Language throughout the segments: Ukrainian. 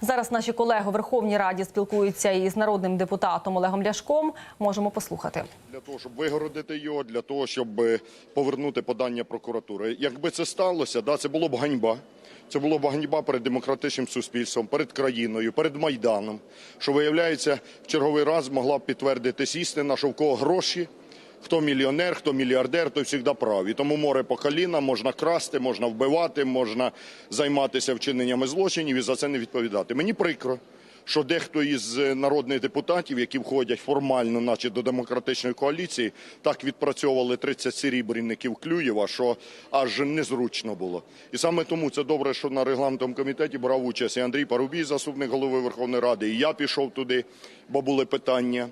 Зараз наші колеги у Верховній Раді спілкуються із народним депутатом Олегом Ляшком. Можемо послухати. Для того, щоб вигородити його, для того, щоб е, повернути подання прокуратури. Якби це сталося, да, це було б ганьба. Це було б ганьба перед демократичним суспільством, перед країною, перед Майданом. Що, виявляється, в черговий раз могла б підтвердитись істина, що в кого гроші, хто мільйонер, хто мільярдер, той завжди правий. Тому море по коліна, можна красти, можна вбивати, можна займатися вчиненнями злочинів і за це не відповідати. Мені прикро, що дехто із е, народних депутатів, які входять формально, наче до демократичної коаліції, так відпрацьовували 30 серібряників Клюєва, що аж незручно було. І саме тому це добре, що на регламентному комітеті брав участь і Андрій Парубій, заступник голови Верховної Ради, і я пішов туди, бо були питання.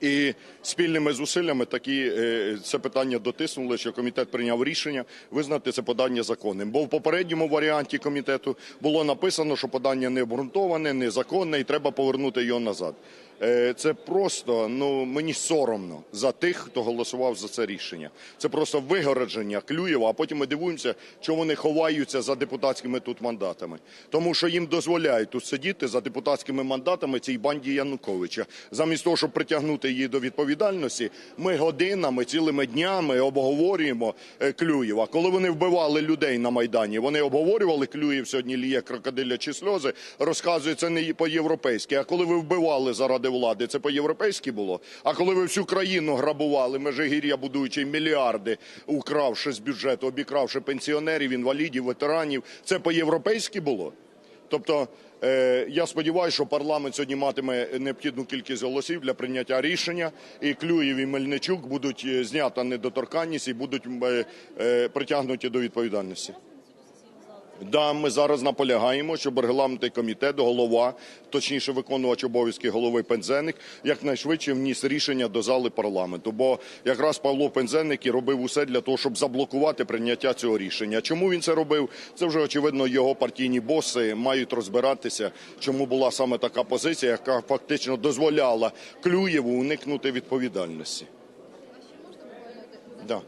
І спільними зусиллями такі е, це питання дотиснули, що комітет прийняв рішення визнати це подання законним. Бо в попередньому варіанті комітету було написано, що подання не обґрунтоване, незаконне, і треба повернути його назад. Е, Це просто ну мені соромно за тих, хто голосував за це рішення. Це просто вигородження Клюєва. А потім ми дивуємося, що вони ховаються за депутатськими тут мандатами, тому що їм дозволяють тут сидіти за депутатськими мандатами цій банді Януковича. Замість того, щоб притягнути її до відповідальності, ми годинами, цілими днями обговорюємо е, Клюєва. Коли вони вбивали людей на майдані, вони обговорювали Клюєв сьогодні ліє крокодилячі сльози, розказує це не по-європейськи. А коли ви вбивали заради влади, це по-європейськи було. А коли ви всю країну грабували, межигір'я будуючи мільярди, укравши з бюджету, обікравши пенсіонерів, інвалідів, ветеранів, це по-європейськи було. Тобто е, я сподіваюся, що парламент сьогодні матиме необхідну кількість голосів для прийняття рішення, і Клюєв і Мельничук будуть е, знята недоторканність і будуть е, притягнуті до відповідальності. Да, ми зараз наполягаємо, щоб регламентний комітет, голова, точніше виконувач обов'язки голови Пензеник, якнайшвидше вніс рішення до зали парламенту. Бо якраз Павло Пензеник і робив усе для того, щоб заблокувати прийняття цього рішення. Чому він це робив? Це вже очевидно його партійні боси мають розбиратися, чому була саме така позиція, яка фактично дозволяла Клюєву уникнути відповідальності. Да.